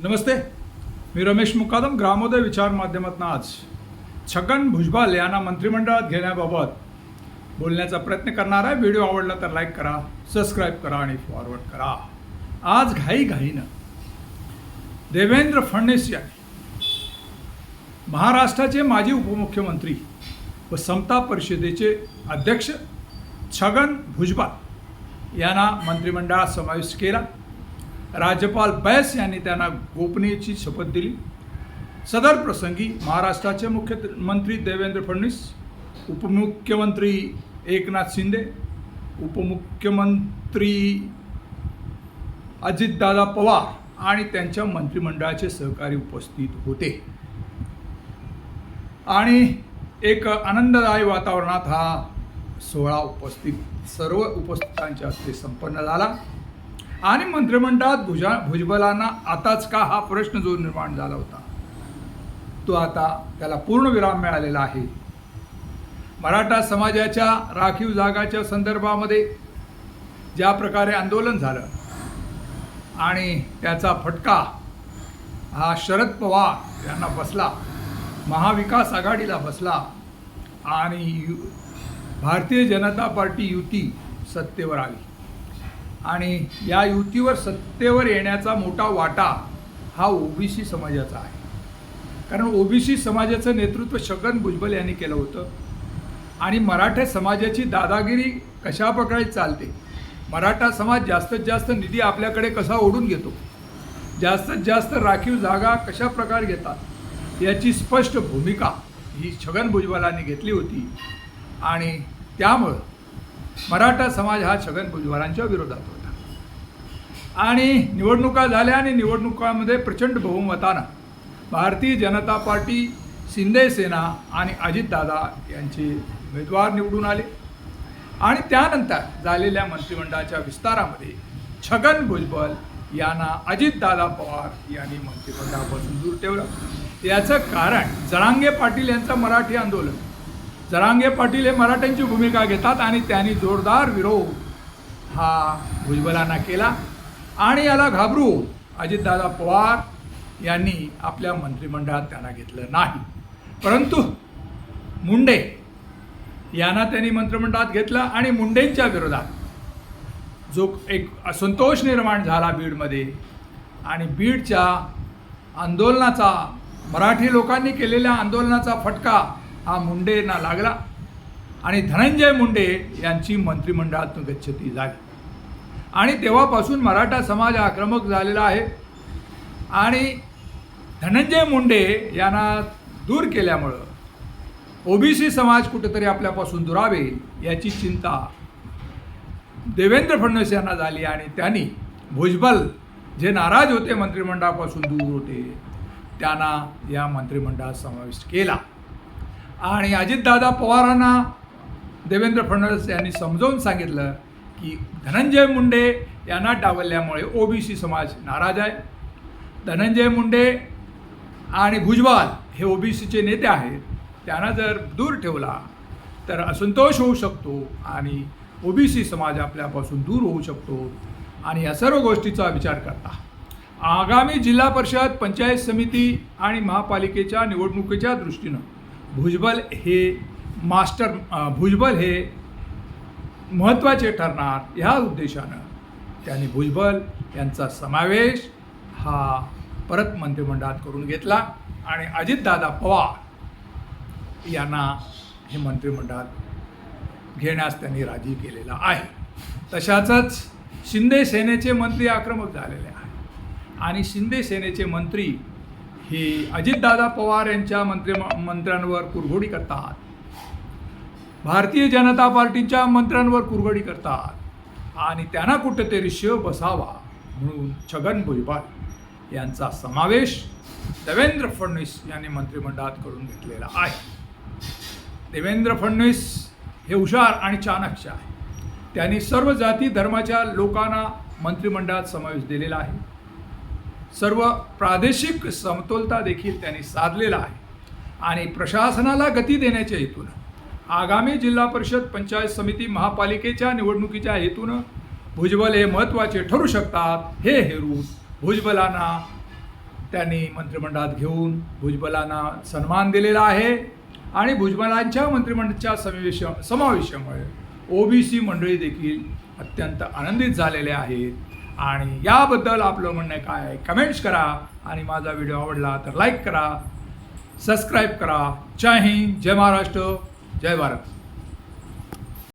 नमस्ते मी रमेश मुकादम ग्रामोदय विचार माध्यमातून आज छगन भुजबळ यांना मंत्रिमंडळात घेण्याबाबत बोलण्याचा प्रयत्न करणार आहे. व्हिडिओ आवडला तर लाईक करा सबस्क्राईब करा आणि फॉरवर्ड करा. आज घाई घाईनं देवेंद्र फडणवीस यांनी महाराष्ट्राचे माजी उपमुख्यमंत्री व समता परिषदेचे अध्यक्ष छगन भुजबळ यांना मंत्रिमंडळात समाविष्ट केला. राज्यपाल बैस यांनी त्यांना गोपनीयतेची शपथ दिली. सदर प्रसंगी महाराष्ट्राचे मुख्यमंत्री देवेंद्र फडणवीस उपमुख्यमंत्री एकनाथ शिंदे उपमुख्यमंत्री अजितदादा पवार आणि त्यांच्या मंत्रिमंडळाचे सहकारी उपस्थित होते. आणि एक आनंददायी वातावरणात हा सोहळा उपस्थित सर्व उपस्थितांच्या हस्ते संपन्न झाला. आणि मंत्रिमंडळात भुजा भुजबलांना आताच का हा प्रश्न जो निर्माण झाला होता? तो आता त्याला पूर्ण विराम मिळालेला आहे. मराठा समाजाच्या राखीव जागाच्या संदर्भामध्ये ज्या प्रकारे आंदोलन झालं आणि त्याचा फटका हा शरद पवार यांना बसला महाविकास आघाडीला बसला आणि यु भारतीय जनता पार्टी युती सत्तेवर आली. आणि या युतीवर सत्तेवर येण्याचा मोठा वाटा हा ओबीसी समाजाचा आहे. कारण ओबीसी समाजाचं नेतृत्व छगन भुजबल यांनी केलं होतं. आणि मराठा समाजाची दादागिरी कशा प्रकारे चालते? मराठा समाज जास्तीत जास्त निधी आपल्याकडे कसा ओढून घेतो? जास्तीत जास्त राखीव जागा कशा प्रकारे घेतात? याची स्पष्ट भूमिका ही छगन भुजबलांनी घेतली होती. आणि त्यामुळं मराठा समाज हा छगन भुजबळांच्या विरोधात होता. आणि निवडणुका झाल्या आणि निवडणुकामध्ये प्रचंड बहुमतानं भारतीय जनता पार्टी शिंदे सेना आणि अजितदादा यांचे उमेदवार निवडून आले. आणि त्यानंतर झालेल्या मंत्रिमंडळाच्या विस्तारामध्ये छगन भुजबळ यांना अजितदादा पवार यांनी मंत्रिमंडळापासून दूर ठेवलं. याचं कारण जरांगे पाटील यांचं मराठी आंदोलन. जरांगे पाटील हे मराठ्यांची भूमिका घेतात आणि त्यांनी जोरदार विरोध हा भुजबलांना केला. आणि याला घाबरून अजितदादा पवार यांनी आपल्या मंत्रिमंडळात त्यांना घेतलं नाही. परंतु मुंडे यांना त्यांनी मंत्रिमंडळात घेतलं आणि मुंडेंच्या विरोधात जो एक असंतोष निर्माण झाला बीडमध्ये आणि बीडच्या आंदोलनाचा मराठी लोकांनी केलेल्या आंदोलनाचा फटका हा मुंडेंना लागला. आणि धनंजय मुंडे यांची मंत्रिमंडळातून गच्छती झाली. आणि तेव्हापासून मराठा समाज आक्रमक झालेला आहे. आणि धनंजय मुंडे यांना दूर केल्यामुळं ओबीसी समाज कुठेतरी आपल्यापासून दुरावे याची चिंता देवेंद्र फडणवीस यांना झाली आणि त्यांनी भुजबल जे नाराज होते मंत्रिमंडळापासून दूर होते त्यांना या मंत्रिमंडळात समाविष्ट केला. आणि अजितदादा पवारांना देवेंद्र फडणवीस यांनी समजावून सांगितलं की धनंजय मुंडे यांना डावलल्यामुळे ओबीसी समाज नाराज आहे. धनंजय मुंडे आणि भुजबळ हे ओबीसीचे नेते आहेत. त्यांना जर दूर ठेवला तर असंतोष होऊ शकतो आणि ओबीसी समाज आपल्यापासून दूर होऊ शकतो आणि या सर्व गोष्टीचा विचार करता. आगामी जिल्हा परिषद पंचायत समिती आणि महापालिकेच्या निवडणुकीच्या दृष्टीनं भुजबळ हे मास्टर भुजबल भुजबळ हे महत्त्वाचे ठरणार ह्या उद्देशानं. त्यांनी भुजबळ यांचा समावेश हा परत मंत्रिमंडळात करून घेतला आणि अजितदादा पवार यांना हे मंत्रिमंडळात घेण्यास त्यांनी राजी केलेला आहे. तशाचंच शिंदे सेनेचे मंत्री आक्रमक झालेले आहेत आणि शिंदे सेनेचे मंत्री हे अजितदादा पवार यांच्या मंत्री मंत्र्यांवर कुरघोडी करतात. भारतीय जनता पार्टीच्या मंत्र्यांवर कुरघोडी करतात. आणि त्यांना कुठेतरी शिव बसावा म्हणून छगन भुजबळ यांचा समावेश देवेंद्र फडणवीस यांनी मंत्रिमंडळात करून घेतलेला आहे. देवेंद्र फडणवीस हे हुशार आणि चाणक्य आहे त्यांनी सर्व जाती धर्माच्या लोकांना मंत्रिमंडळात समावेश दिलेला आहे. सर्व प्रादेशिक समतोलता देखील त्यांनी साधलेला आहे. आणि प्रशासनाला गती देण्याच्या हेतूनं आगामी जिल्हा परिषद पंचायत समिती महापालिकेच्या निवडणुकीच्या हेतूनं भुजबल हे महत्त्वाचे ठरू शकतात हे हेरून भुजबलांना त्यांनी मंत्रिमंडळात घेऊन भुजबलांना सन्मान दिलेला आहे. आणि भुजबलांच्या मंत्रिमंडळाच्या समावेश समावेशामुळे ओबीसी मंडळी देखील अत्यंत आनंदित झालेले आहेत. आणि याबद्दल आपलं म्हणणं काय आहे कमेंट्स करा. आणि माझा व्हिडिओ आवडला तर लाईक करा सबस्क्राईब करा. जय हिंद जय महाराष्ट्र जय भारत.